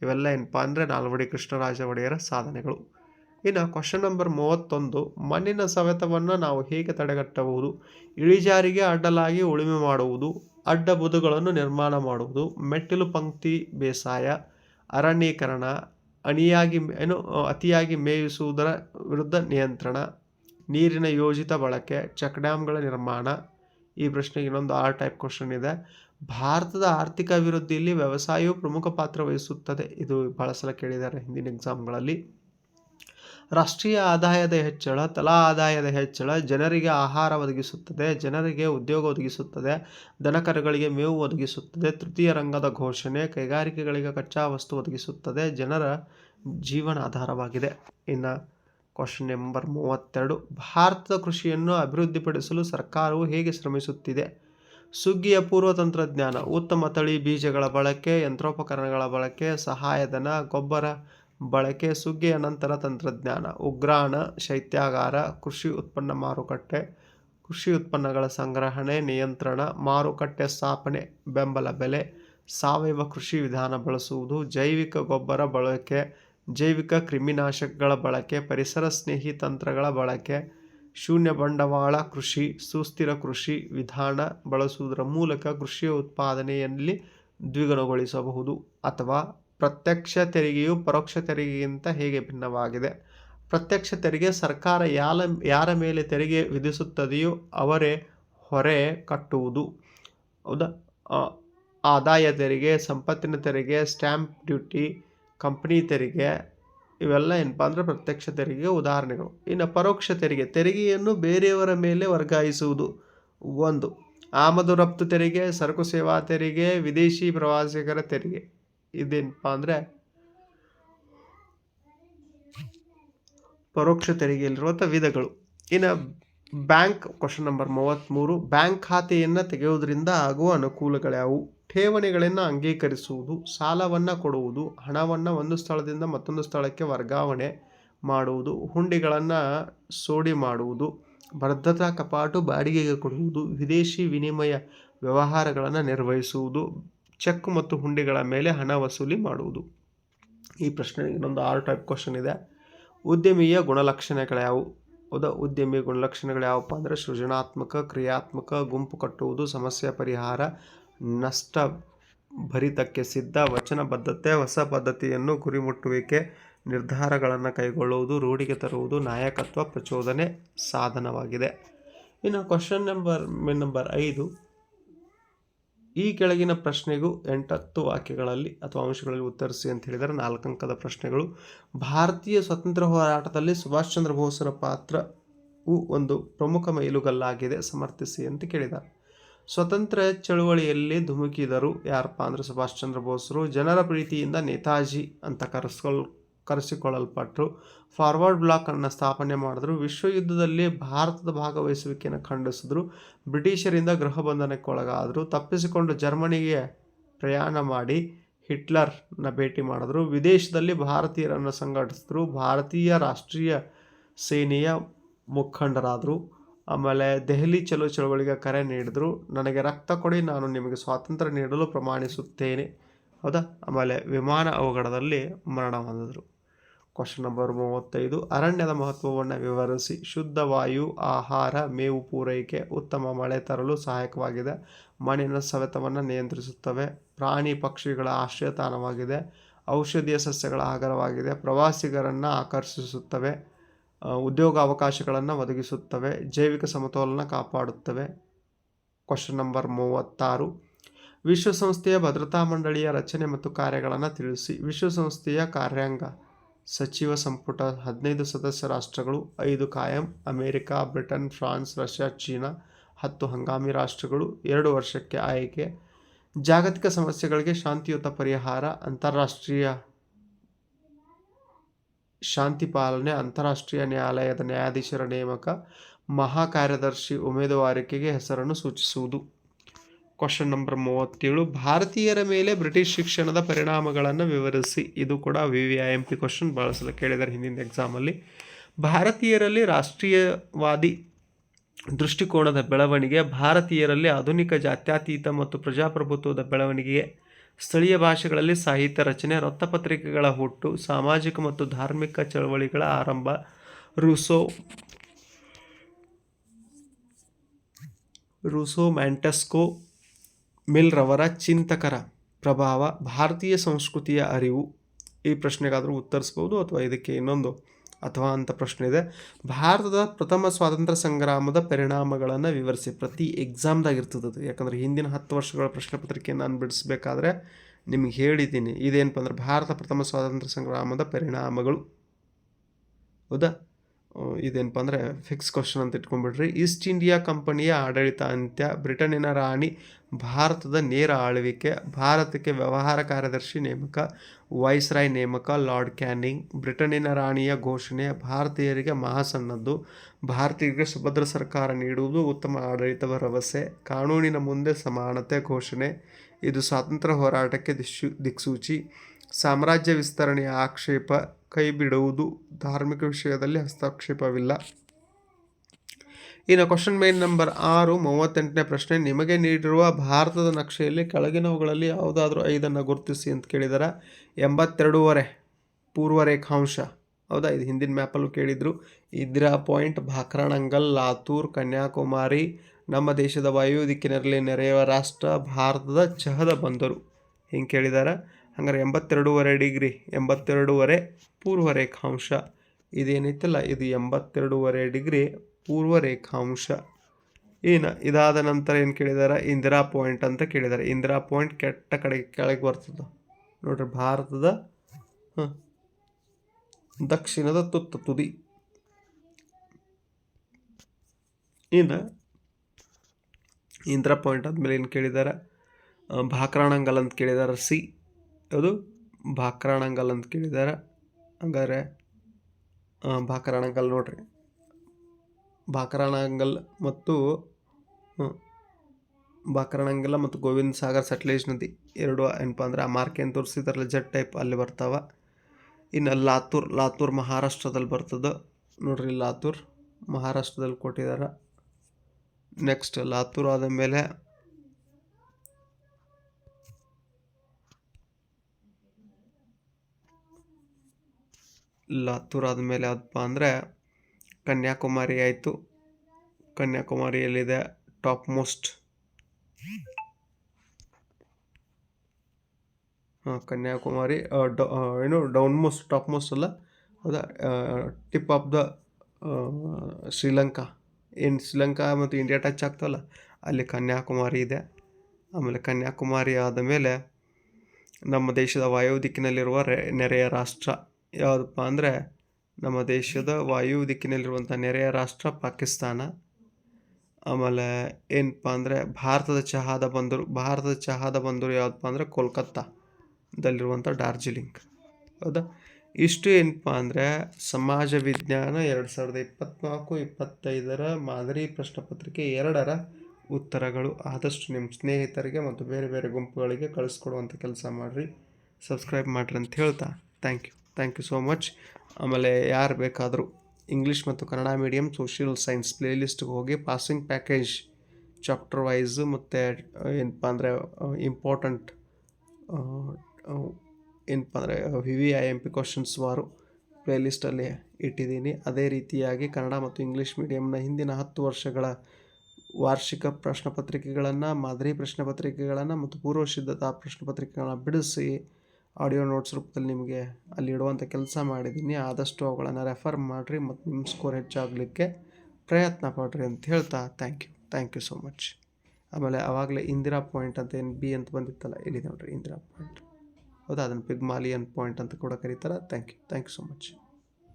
ಇವೆಲ್ಲ ಏನಪ್ಪ ಅಂದರೆ ನಾಲ್ವಡಿ ಕೃಷ್ಣರಾಜ ಒಡೆಯರ ಸಾಧನೆಗಳು. ಇನ್ನು ಕ್ವಶನ್ ನಂಬರ್ ಮೂವತ್ತೊಂದು, ಮಣ್ಣಿನ ಸವೆತವನ್ನು ನಾವು ಹೇಗೆ ತಡೆಗಟ್ಟಬಹುದು? ಇಳಿಜಾರಿಗೆ ಅಡ್ಡಲಾಗಿ ಉಳುಮೆ ಮಾಡುವುದು ಅಡ್ಡ ಬುದುಗಳನ್ನು ನಿರ್ಮಾಣ ಮಾಡುವುದು, ಮೆಟ್ಟಿಲು ಪಂಕ್ತಿ ಬೇಸಾಯ, ಅರಣ್ಯೀಕರಣ, ಅಣಿಯಾಗಿ ಏನು, ಅತಿಯಾಗಿ ಮೇಯಿಸುವುದರ ವಿರುದ್ಧ ನಿಯಂತ್ರಣ, ನೀರಿನ ಯೋಜಿತ ಬಳಕೆ, ಚೆಕ್ ಡ್ಯಾಮ್ಗಳ ನಿರ್ಮಾಣ. ಈ ಪ್ರಶ್ನೆಗೆ ಇನ್ನೊಂದು ಆರ್ ಟೈಪ್ ಕ್ವಶನ್ ಇದೆ. ಭಾರತದ ಆರ್ಥಿಕ ಅಭಿವೃದ್ಧಿಯಲ್ಲಿ ವ್ಯವಸಾಯವು ಪ್ರಮುಖ ಪಾತ್ರ ವಹಿಸುತ್ತದೆ. ಇದು ಬಹಳ ಸಲ ಕೇಳಿದ್ದಾರೆ ಹಿಂದಿನ ಎಕ್ಸಾಮ್ಗಳಲ್ಲಿ ರಾಷ್ಟ್ರೀಯ ಆದಾಯದ ಹೆಚ್ಚಳ, ತಲಾ ಆದಾಯದ ಹೆಚ್ಚಳ ಜನರಿಗೆ ಆಹಾರ ಒದಗಿಸುತ್ತದೆ, ಜನರಿಗೆ ಉದ್ಯೋಗ ಒದಗಿಸುತ್ತದೆ, ದನಕರುಗಳಿಗೆ ಮೇವು ಒದಗಿಸುತ್ತದೆ, ತೃತೀಯ ರಂಗದ ಘೋಷಣೆ, ಕೈಗಾರಿಕೆಗಳಿಗೆ ಕಚ್ಚಾ ವಸ್ತು ಒದಗಿಸುತ್ತದೆ, ಜನರ ಜೀವನ ಆಧಾರವಾಗಿದೆ ಇನ್ನು ಕ್ವಶನ್ ನಂಬರ್ ಮೂವತ್ತೆರಡು. ಭಾರತದ ಕೃಷಿಯನ್ನು ಅಭಿವೃದ್ಧಿಪಡಿಸಲು ಸರ್ಕಾರವು ಹೇಗೆ ಶ್ರಮಿಸುತ್ತಿದೆ? ಸುಗ್ಗಿಯ ಪೂರ್ವ ತಂತ್ರಜ್ಞಾನ, ಉತ್ತಮ ತಳಿ ಬೀಜಗಳ ಬಳಕೆ, ಯಂತ್ರೋಪಕರಣಗಳ ಬಳಕೆ, ಸಹಾಯಧನ, ಗೊಬ್ಬರ ಬಳಕೆ ಸುಗ್ಗಿಯ ನಂತರ ತಂತ್ರಜ್ಞಾನ, ಉಗ್ರಾಣ, ಶೈತ್ಯಾಗಾರ, ಕೃಷಿ ಉತ್ಪನ್ನ ಮಾರುಕಟ್ಟೆ, ಕೃಷಿ ಉತ್ಪನ್ನಗಳ ಸಂಗ್ರಹಣೆ, ನಿಯಂತ್ರಣ, ಮಾರುಕಟ್ಟೆ ಸ್ಥಾಪನೆ, ಬೆಂಬಲ ಬೆಲೆ, ಸಾವಯವ ಕೃಷಿ ವಿಧಾನ ಬಳಸುವುದು, ಜೈವಿಕ ಗೊಬ್ಬರ ಬಳಕೆ, ಜೈವಿಕ ಕ್ರಿಮಿನಾಶಕಗಳ ಬಳಕೆ, ಪರಿಸರ ಸ್ನೇಹಿ ತಂತ್ರಗಳ ಬಳಕೆ, ಶೂನ್ಯ ಬಂಡವಾಳ ಕೃಷಿ, ಸುಸ್ಥಿರ ಕೃಷಿ ವಿಧಾನ ಬಳಸುವುದರ ಮೂಲಕ ಕೃಷಿಯ ಉತ್ಪಾದನೆಯಲ್ಲಿ ದ್ವಿಗುಣಗೊಳಿಸಬಹುದು ಅಥವಾ ಪ್ರತ್ಯಕ್ಷ ತೆರಿಗೆಯು ಪರೋಕ್ಷ ತೆರಿಗೆಗಿಂತ ಹೇಗೆ ಭಿನ್ನವಾಗಿದೆ? ಪ್ರತ್ಯಕ್ಷ ತೆರಿಗೆ ಸರ್ಕಾರ ಯಾಲ, ಯಾರ ಮೇಲೆ ತೆರಿಗೆ ವಿಧಿಸುತ್ತದೆಯೋ ಅವರೇ ಹೊರೆ ಕಟ್ಟುವುದು. ಹೌದಾ? ಆದಾಯ ತೆರಿಗೆ, ಸಂಪತ್ತಿನ ತೆರಿಗೆ, ಸ್ಟ್ಯಾಂಪ್ ಡ್ಯೂಟಿ, ಕಂಪ್ನಿ ತೆರಿಗೆ, ಇವೆಲ್ಲ ಏನಪ್ಪ ಅಂದರೆ ಪ್ರತ್ಯಕ್ಷ ತೆರಿಗೆ ಉದಾಹರಣೆಗಳು. ಇನ್ನು ಪರೋಕ್ಷ ತೆರಿಗೆ, ತೆರಿಗೆಯನ್ನು ಬೇರೆಯವರ ಮೇಲೆ ವರ್ಗಾಯಿಸುವುದು ಒಂದು. ಆಮದು ರಫ್ತು ತೆರಿಗೆ, ಸರಕು ಸೇವಾ ತೆರಿಗೆ, ವಿದೇಶಿ ಪ್ರವಾಸಿಗರ ತೆರಿಗೆ. ಇದೇನಪ್ಪ ಅಂದರೆ ಪರೋಕ್ಷ ತೆರಿಗೆಯಲ್ಲಿರುವಂಥ ವಿಧಗಳು. ಇನ್ನು ಬ್ಯಾಂಕ್ ಕ್ವಶನ್ ನಂಬರ್ ಮೂವತ್ತ್ಮೂರು ಬ್ಯಾಂಕ್ ಖಾತೆಯನ್ನು ತೆಗೆಯುವುದರಿಂದ ಆಗುವ ಅನುಕೂಲಗಳ್ಯಾವು ಠೇವಣಿಗಳನ್ನು ಅಂಗೀಕರಿಸುವುದು, ಸಾಲವನ್ನು ಕೊಡುವುದು, ಹಣವನ್ನು ಒಂದು ಸ್ಥಳದಿಂದ ಮತ್ತೊಂದು ಸ್ಥಳಕ್ಕೆ ವರ್ಗಾವಣೆ ಮಾಡುವುದು, ಹುಂಡಿಗಳನ್ನು ಸೋಡಿ ಮಾಡುವುದು, ಭದ್ರತಾ ಕಪಾಟು ಬಾಡಿಗೆಗೆ ಕೊಡುವುದು, ವಿದೇಶಿ ವಿನಿಮಯ ವ್ಯವಹಾರಗಳನ್ನು ನಿರ್ವಹಿಸುವುದು ಚೆಕ್ ಮತ್ತು ಹುಂಡಿಗಳ ಮೇಲೆ ಹಣ ವಸೂಲಿ ಮಾಡುವುದು. ಈ ಪ್ರಶ್ನೆ ಇನ್ನೊಂದು ಆರು ಟೈಪ್ ಕ್ವಶನ್ ಇದೆ. ಉದ್ಯಮಿಯ ಗುಣಲಕ್ಷಣಗಳ್ಯಾವು ಹೌದಾ? ಉದ್ಯಮಿಯ ಗುಣಲಕ್ಷಣಗಳು ಯಾವಪ್ಪ ಅಂದರೆ ಸೃಜನಾತ್ಮಕ, ಕ್ರಿಯಾತ್ಮಕ, ಗುಂಪು ಕಟ್ಟುವುದು, ಸಮಸ್ಯೆ ಪರಿಹಾರ, ನಷ್ಟ ಭರಿತಕ್ಕೆ ಸಿದ್ಧ, ವಚನಬದ್ಧತೆ, ಹೊಸ ಪದ್ಧತಿಯನ್ನು ಗುರಿ ಮುಟ್ಟುವಿಕೆ ನಿರ್ಧಾರಗಳನ್ನು ಕೈಗೊಳ್ಳುವುದು, ರೂಢಿಗೆ ತರುವುದು, ನಾಯಕತ್ವ ಪ್ರಚೋದನೆ ಸಾಧನವಾಗಿದೆ. ಇನ್ನು ಕ್ವಶನ್ ನಂಬರ್ ನಂಬರ್ ಐದು. ಈ ಕೆಳಗಿನ ಪ್ರಶ್ನೆಗೂ ಎಂಟತ್ತು ವಾಕ್ಯಗಳಲ್ಲಿ ಅಥವಾ ಅಂಶಗಳಲ್ಲಿ ಉತ್ತರಿಸಿ ಅಂತ ಹೇಳಿದರೆ ನಾಲ್ಕು ಅಂಕದ ಪ್ರಶ್ನೆಗಳು. ಭಾರತೀಯ ಸ್ವತಂತ್ರ ಹೋರಾಟದಲ್ಲಿ ಸುಭಾಷ್ ಚಂದ್ರ ಬೋಸರ ಪಾತ್ರವು ಒಂದು ಪ್ರಮುಖ ಮೈಲುಗಲ್ಲಾಗಿದೆ ಸಮರ್ಥಿಸಿ ಅಂತ ಕೇಳಿದ. ಸ್ವತಂತ್ರ ಚಳುವಳಿಯಲ್ಲಿ ಧುಮುಕಿದರು ಯಾರಪ್ಪ ಅಂದರೆ ಸುಭಾಷ್ ಚಂದ್ರ ಬೋಸರು ಜನರ ಪ್ರೀತಿಯಿಂದ ನೇತಾಜಿ ಅಂತ ಕರೆಸ್ಕೊಳ್ ಕರೆಸಿಕೊಳ್ಳಲ್ಪಟ್ಟರು ಫಾರ್ವರ್ಡ್ ಬ್ಲಾಕ್ ಅನ್ನು ಸ್ಥಾಪನೆ ಮಾಡಿದ್ರು. ವಿಶ್ವ ಯುದ್ಧದಲ್ಲಿ ಭಾರತದ ಭಾಗವಹಿಸುವಿಕೆಯನ್ನು ಖಂಡಿಸಿದ್ರು. ಬ್ರಿಟಿಷರಿಂದ ಗೃಹ ಬಂಧನಕ್ಕೆ ತಪ್ಪಿಸಿಕೊಂಡು ಜರ್ಮನಿಗೆ ಪ್ರಯಾಣ ಮಾಡಿ ಹಿಟ್ಲರ್ನ ಭೇಟಿ ಮಾಡಿದ್ರು. ವಿದೇಶದಲ್ಲಿ ಭಾರತೀಯರನ್ನು ಸಂಘಟಿಸಿದ್ರು. ಭಾರತೀಯ ರಾಷ್ಟ್ರೀಯ ಸೇನೆಯ ಮುಖಂಡರಾದರು. ಆಮೇಲೆ ದೆಹಲಿ ಚಲೋ ಚಳವಳಿಗೆ ಕರೆ ನೀಡಿದ್ರು. ನನಗೆ ರಕ್ತ ಕೊಡಿ, ನಾನು ನಿಮಗೆ ಸ್ವಾತಂತ್ರ್ಯ ನೀಡಲು ಪ್ರಮಾಣಿಸುತ್ತೇನೆ. ಹೌದಾ? ಆಮೇಲೆ ವಿಮಾನ ಅವಘಡದಲ್ಲಿ ಮರಣ ಹೊಂದಿದ್ರು. ಕ್ವಶನ್ ನಂಬರ್ ಮೂವತ್ತೈದು. ಅರಣ್ಯದ ಮಹತ್ವವನ್ನು ವಿವರಿಸಿ. ಶುದ್ಧ ವಾಯು, ಆಹಾರ, ಮೇವು ಪೂರೈಕೆ, ಉತ್ತಮ ಮಳೆ ತರಲು ಸಹಾಯಕವಾಗಿದೆ. ಮಣ್ಣಿನ ಸವೆತವನ್ನು ನಿಯಂತ್ರಿಸುತ್ತವೆ. ಪ್ರಾಣಿ ಪಕ್ಷಿಗಳ ಆಶ್ರಯ ತಾಣವಾಗಿದೆ ಔಷಧೀಯ ಸಸ್ಯಗಳ ಆಗರವಾಗಿದೆ ಪ್ರವಾಸಿಗರನ್ನು ಆಕರ್ಷಿಸುತ್ತವೆ. ಉದ್ಯೋಗ ಅವಕಾಶಗಳನ್ನು ಒದಗಿಸುತ್ತವೆ. ಜೈವಿಕ ಸಮತೋಲನ ಕಾಪಾಡುತ್ತವೆ. ಕ್ವಶನ್ ನಂಬರ್ ಮೂವತ್ತಾರು. ವಿಶ್ವಸಂಸ್ಥೆಯ ಭದ್ರತಾ ಮಂಡಳಿಯ ರಚನೆ ಮತ್ತು ಕಾರ್ಯಗಳನ್ನು ತಿಳಿಸಿ. ವಿಶ್ವಸಂಸ್ಥೆಯ ಕಾರ್ಯಾಂಗ. ಸಚಿವ ಸಂಪುಟ ಹದಿನೈದು ಸದಸ್ಯ ರಾಷ್ಟ್ರಗಳು, ಐದು ಕಾಯಂ, America, Britain, France, Russia, China, ಹತ್ತು ಹಂಗಾಮಿ ರಾಷ್ಟ್ರಗಳು, ಎರಡು ವರ್ಷಕ್ಕೆ ಆಯ್ಕೆ, ಜಾಗತಿಕ ಸಮಸ್ಯೆಗಳಿಗೆ ಶಾಂತಿಯುತ ಪರಿಹಾರ, ಅಂತಾರಾಷ್ಟ್ರೀಯ ಶಾಂತಿ ಪಾಲನೆ, ಅಂತಾರಾಷ್ಟ್ರೀಯ ನ್ಯಾಯಾಲಯದ ನ್ಯಾಯಾಧೀಶರ ನೇಮಕ ಮಹಾ ಕಾರ್ಯದರ್ಶಿ ಉಮೇದುವಾರಿಕೆಗೆ ಹೆಸರನ್ನು ಸೂಚಿಸುವುದು. ಕ್ವಶನ್ ನಂಬರ್ ಮೂವತ್ತೇಳು, ಭಾರತೀಯರ ಮೇಲೆ ಬ್ರಿಟಿಷ್ ಶಿಕ್ಷಣದ ಪರಿಣಾಮಗಳನ್ನು ವಿವರಿಸಿ. ಇದು ಕೂಡ V V I M P question ಬಳಸಲು ಸಲ ಕೇಳಿದ್ದಾರೆ ಹಿಂದಿನ ಎಕ್ಸಾಮಲ್ಲಿ ಭಾರತೀಯರಲ್ಲಿ ರಾಷ್ಟ್ರೀಯವಾದಿ ದೃಷ್ಟಿಕೋನದ ಬೆಳವಣಿಗೆ, ಭಾರತೀಯರಲ್ಲಿ ಆಧುನಿಕ ಜಾತ್ಯತೀತ ಮತ್ತು ಪ್ರಜಾಪ್ರಭುತ್ವದ ಬೆಳವಣಿಗೆ ಸ್ಥಳೀಯ ಭಾಷೆಗಳಲ್ಲಿ ಸಾಹಿತ್ಯ ರಚನೆ, ವೃತ್ತಪತ್ರಿಕೆಗಳ ಹುಟ್ಟು, ಸಾಮಾಜಿಕ ಮತ್ತು ಧಾರ್ಮಿಕ ಚಳವಳಿಗಳ ಆರಂಭ, ರೂಸೋ ರೂಸೋ ಮ್ಯಾಂಟಸ್ಕೋ ಮಿಲ್ರವರ ಚಿಂತಕರ ಪ್ರಭಾವ ಭಾರತೀಯ ಸಂಸ್ಕೃತಿಯ ಅರಿವು ಈ ಪ್ರಶ್ನೆಗಾದರೂ ಉತ್ತರಿಸ್ಬೋದು ಅಥವಾ ಇದಕ್ಕೆ ಇನ್ನೊಂದು ಅಥವಾ ಅಂತ ಪ್ರಶ್ನೆ ಇದೆ. ಭಾರತದ ಪ್ರಥಮ ಸ್ವಾತಂತ್ರ್ಯ ಸಂಗ್ರಾಮದ ಪರಿಣಾಮಗಳನ್ನು ವಿವರಿಸಿ. ಪ್ರತಿ ಎಕ್ಸಾಮ್ದಾಗ ಇರ್ತದೆ ಅದು ಯಾಕಂದರೆ ಹಿಂದಿನ ಹತ್ತು ವರ್ಷಗಳ ಪ್ರಶ್ನೆ ಪತ್ರಿಕೆ ನಾನು ಬಿಡಿಸ್ಬೇಕಾದ್ರೆ ನಿಮಗೆ ಹೇಳಿದ್ದೀನಿ. ಇದೇನಪ್ಪ ಅಂದ್ರೆ ಭಾರತ ಪ್ರಥಮ ಸ್ವಾತಂತ್ರ್ಯ ಸಂಗ್ರಾಮದ ಪರಿಣಾಮಗಳು. ಹೌದಾ? ಇದೇನಪ್ಪ ಅಂದರೆ ಫಿಕ್ಸ್ ಕ್ವಶನ್ ಅಂತ ಇಟ್ಕೊಂಡ್ಬಿಡ್ರಿ. ಈಸ್ಟ್ ಇಂಡಿಯಾ ಕಂಪನಿಯ ಆಡಳಿತ ಅಂತ್ಯ ಬ್ರಿಟನ್ನಿನ ರಾಣಿ ಭಾರತದ ನೇರ ಆಳ್ವಿಕೆ, ಭಾರತಕ್ಕೆ ವ್ಯವಹಾರ ಕಾರ್ಯದರ್ಶಿ ನೇಮಕ, ವೈಸ್ರಾಯ್ ನೇಮಕ, ಲಾರ್ಡ್ ಕ್ಯಾನಿಂಗ್, ಬ್ರಿಟನ್ನಿನ ರಾಣಿಯ ಘೋಷಣೆ, ಭಾರತೀಯರಿಗೆ ಮಹಾಸನ್ನದ್ದು, ಭಾರತೀಯರಿಗೆ ಸುಭದ್ರ ಸರ್ಕಾರ ನೀಡುವುದು ಉತ್ತಮ ಆಡಳಿತ ಭರವಸೆ, ಕಾನೂನಿನ ಮುಂದೆ ಸಮಾನತೆ ಘೋಷಣೆ, ಇದು ಸ್ವಾತಂತ್ರ್ಯ ಹೋರಾಟಕ್ಕೆ ದಿಶು ದಿಕ್ಸೂಚಿ, ಸಾಮ್ರಾಜ್ಯ ವಿಸ್ತರಣೆಯ ಆಕ್ಷೇಪ ಕೈಬಿಡುವುದು ಧಾರ್ಮಿಕ ವಿಷಯದಲ್ಲಿ ಹಸ್ತಕ್ಷೇಪವಿಲ್ಲ. ಇನ್ನು ಕ್ವಶನ್ ಮೇನ್ ನಂಬರ್ ಆರು, ಮೂವತ್ತೆಂಟನೇ ಪ್ರಶ್ನೆ, ನಿಮಗೆ ನೀಡಿರುವ ಭಾರತದ ನಕ್ಷೆಯಲ್ಲಿ ಕೆಳಗಿನವುಗಳಲ್ಲಿ ಯಾವುದಾದ್ರೂ ಐದನ್ನು ಗುರುತಿಸಿ ಅಂತ ಕೇಳಿದಾರೆ? ಎಂಬತ್ತೆರಡೂವರೆ ಪೂರ್ವ ರೇಖಾಂಶ ಹೌದಾ? ಇದು ಹಿಂದಿನ ಮ್ಯಾಪಲ್ಲೂ ಕೇಳಿದರು. ಇದ್ರಾ ಪಾಯಿಂಟ್, ಭಾಕ್ರಾಣಂಗಲ್, ಲಾತೂರ್, ಕನ್ಯಾಕುಮಾರಿ, ನಮ್ಮ ದೇಶದ ವಾಯು ದಿಕ್ಕಿನಲ್ಲಿ ನೆರೆಯುವ ರಾಷ್ಟ್ರ, ಭಾರತದ ಚಹದ ಬಂದರು. ಹಿಂಗೆ ಕೇಳಿದ್ದಾರೆ ಹಂಗಾರೆ ಎಂಬತ್ತೆರಡೂವರೆ ಡಿಗ್ರಿ, ಎಂಬತ್ತೆರಡೂವರೆ ಪೂರ್ವ ರೇಖಾಂಶ ಇದೇನೈತಲ್ಲ ಇದು ಎಂಬತ್ತೆರಡೂವರೆ ಡಿಗ್ರಿ ಪೂರ್ವ ರೇಖಾಂಶ ಏನು? ಇದಾದ ನಂತರ ಏನು ಕೇಳಿದಾರೆ? ಇಂದಿರಾ ಪಾಯಿಂಟ್ ಅಂತ ಕೇಳಿದ್ದಾರೆ ಇಂದಿರಾ ಪಾಯಿಂಟ್ ಕೆಟ್ಟ ಕಡೆ ಕೆಳಗೆ ಬರ್ತದೆ. ನೋಡ್ರಿ, ಭಾರತದ ದಕ್ಷಿಣದ ತುತ್ತ ತುದಿ. ಇನ್ನು ಇಂದಿರಾ ಪಾಯಿಂಟ್ ಆದಮೇಲೆ ಏನು ಕೇಳಿದ್ದಾರೆ ಭಾಕ್ರಾಣಂಗಲ್ ಅಂತ ಕೇಳಿದ್ದಾರೆ ಸಿ, ಅದು ಭಾಕ್ರಾಣಂಗಲ್ ಅಂತ ಕೇಳಿದ್ದಾರೆ ಹಂಗಾರೆ ಭಾಕ್ರಾಣಂಗಲ್ ನೋಡ್ರಿ. ಭಾಕ್ರಾಣಂಗಲ್ ಮತ್ತು ಹ್ಮ್, ಮತ್ತು ಗೋವಿಂದ ಸಾಗರ್ ಸಟ್ಲೇಜ್ ನದಿ ಎರಡು ಏನಪ್ಪ ಅಂದ್ರೆ ಆ ಮಾರ್ಕ್ ಏನು ತೋರಿಸಿದ್ರಲ್ಲ ಜೆಟ್ ಟೈಪ್ ಅಲ್ಲಿ ಬರ್ತಾವೆ. ಇನ್ನು ಲಾತೂರ್ ಲಾತೂರ್ ಮಹಾರಾಷ್ಟ್ರದಲ್ಲಿ ಬರ್ತದೆ. ನೋಡ್ರಿ ಲಾತೂರ್ ಮಹಾರಾಷ್ಟ್ರದಲ್ಲಿ ಕೊಟ್ಟಿದ್ದಾರೆ ನೆಕ್ಸ್ಟ್ ಲಾತೂರ್ ಆದ ಮೇಲೆ ಲಾತೂರ್ ಆದಮೇಲೆ ಯಾವುದಪ್ಪ ಅಂದರೆ ಕನ್ಯಾಕುಮಾರಿ ಆಯಿತು. ಕನ್ಯಾಕುಮಾರಿಯಲ್ಲಿದೆ ಟಾಪ್ ಮೋಸ್ಟ್. ಹಾಂ, ಕನ್ಯಾಕುಮಾರಿ ಏನು, ಡೌನ್ ಮೋಸ್ಟ್, ಟಾಪ್ ಮೋಸ್ಟ್ ಅಲ್ಲ? ಹೌದಾ? Tip of the Sri Lanka. ಏನು ಶ್ರೀಲಂಕಾ ಮತ್ತು ಇಂಡಿಯಾ ಟಚ್ ಆಗ್ತವಲ್ಲ? ಅಲ್ಲಿ ಕನ್ಯಾಕುಮಾರಿ ಇದೆ. ಆಮೇಲೆ ಕನ್ಯಾಕುಮಾರಿ ಆದ ಮೇಲೆ ನಮ್ಮ ದೇಶದ ವಾಯು ದಿಕ್ಕಿನಲ್ಲಿರುವ ನೆರೆಯ ರಾಷ್ಟ್ರ ಯಾವುದಪ್ಪ ಅಂದರೆ ನಮ್ಮ ದೇಶದ ವಾಯು ದಿಕ್ಕಿನಲ್ಲಿರುವಂಥ ನೆರೆಯ ರಾಷ್ಟ್ರ ಪಾಕಿಸ್ತಾನ. ಆಮೇಲೆ ಏನಪ್ಪ ಅಂದರೆ ಭಾರತದ ಚಹಾದ ಬಂದರು, ಭಾರತದ ಚಹಾದ ಬಂದರು ಯಾವುದಪ್ಪ ಅಂದರೆ ಕೋಲ್ಕತ್ತಾದಲ್ಲಿರುವಂಥ ಡಾರ್ಜಿಲಿಂಗ್. ಹೌದಾ? ಇಷ್ಟು ಏನಪ್ಪ ಅಂದರೆ ಸಮಾಜ ವಿಜ್ಞಾನ ಎರಡು ಸಾವಿರದ ಇಪ್ಪತ್ತ್ನಾಲ್ಕು ಇಪ್ಪತ್ತೈದರ ಮಾದರಿ ಪ್ರಶ್ನೆ ಪತ್ರಿಕೆ ಎರಡರ ಉತ್ತರಗಳು. ಆದಷ್ಟು ನಿಮ್ಮ ಸ್ನೇಹಿತರಿಗೆ ಮತ್ತು ಬೇರೆ ಬೇರೆ ಗುಂಪುಗಳಿಗೆ ಕಳಿಸ್ಕೊಡುವಂಥ ಕೆಲಸ ಮಾಡಿರಿ. ಸಬ್ಸ್ಕ್ರೈಬ್ ಮಾಡಿರಿ ಅಂತ ಹೇಳ್ತಾ. Thank you. Thank you so much. ಆಮೇಲೆ ಯಾರು ಬೇಕಾದರೂ ಇಂಗ್ಲೀಷ್ ಮತ್ತು ಕನ್ನಡ ಮೀಡಿಯಮ್ ಸೋಷಿಯಲ್ ಸೈನ್ಸ್ ಪ್ಲೇಲಿಸ್ಟ್ಗೆ ಹೋಗಿ ಪಾಸಿಂಗ್ ಪ್ಯಾಕೇಜ್ ಚಾಪ್ಟರ್ ವೈಸ್ ಮತ್ತು ಏನಪ್ಪ ಅಂದರೆ ಇಂಪಾರ್ಟೆಂಟ್ ಏನಪ್ಪ ಅಂದರೆ V V I M P questions ವಾರು ಪ್ಲೇಲಿಸ್ಟಲ್ಲಿ ಇಟ್ಟಿದ್ದೀನಿ. ಅದೇ ರೀತಿಯಾಗಿ ಕನ್ನಡ ಮತ್ತು ಇಂಗ್ಲೀಷ್ ಮೀಡಿಯಮ್ನ ಹಿಂದಿನ ಹತ್ತು ವರ್ಷಗಳ ವಾರ್ಷಿಕ ಪ್ರಶ್ನೆ ಪತ್ರಿಕೆಗಳನ್ನು, ಮಾದರಿ ಪ್ರಶ್ನೆ ಪತ್ರಿಕೆಗಳನ್ನು ಮತ್ತು ಪೂರ್ವ ಸಿದ್ಧತಾ ಪ್ರಶ್ನೆ ಪತ್ರಿಕೆಗಳನ್ನು ಬಿಡಿಸಿ ಆಡಿಯೋ ನೋಟ್ಸ್ ರೂಪದಲ್ಲಿ ನಿಮಗೆ ಅಲ್ಲಿ ಇಡುವಂಥ ಕೆಲಸ ಮಾಡಿದ್ದೀನಿ. ಆದಷ್ಟು ಅವುಗಳನ್ನು ರೆಫರ್ ಮಾಡಿರಿ ಮತ್ತು ನಿಮ್ಮ ಸ್ಕೋರ್ ಹೆಚ್ಚಾಗಲಿಕ್ಕೆ ಪ್ರಯತ್ನ ಪಡ್ರಿ ಅಂತ ಹೇಳ್ತಾ thank you. Thank you so much. ಆಮೇಲೆ ಆವಾಗಲೇ ಇಂದಿರಾ ಪಾಯಿಂಟ್ ಅಂತ ಏನು ಬಿ ಅಂತ ಬಂದಿತ್ತಲ್ಲ, ಇಲ್ಲಿ ನೋಡಿರಿ ಇಂದಿರಾ ಪಾಯಿಂಟ್. ಹೌದಾ? ಅದನ್ನು ಪಿಗ್ಮಾಲಿಯನ್ ಪಾಯಿಂಟ್ ಅಂತ ಕೂಡ ಕರೀತಾರೆ. Thank you. Thank you so much.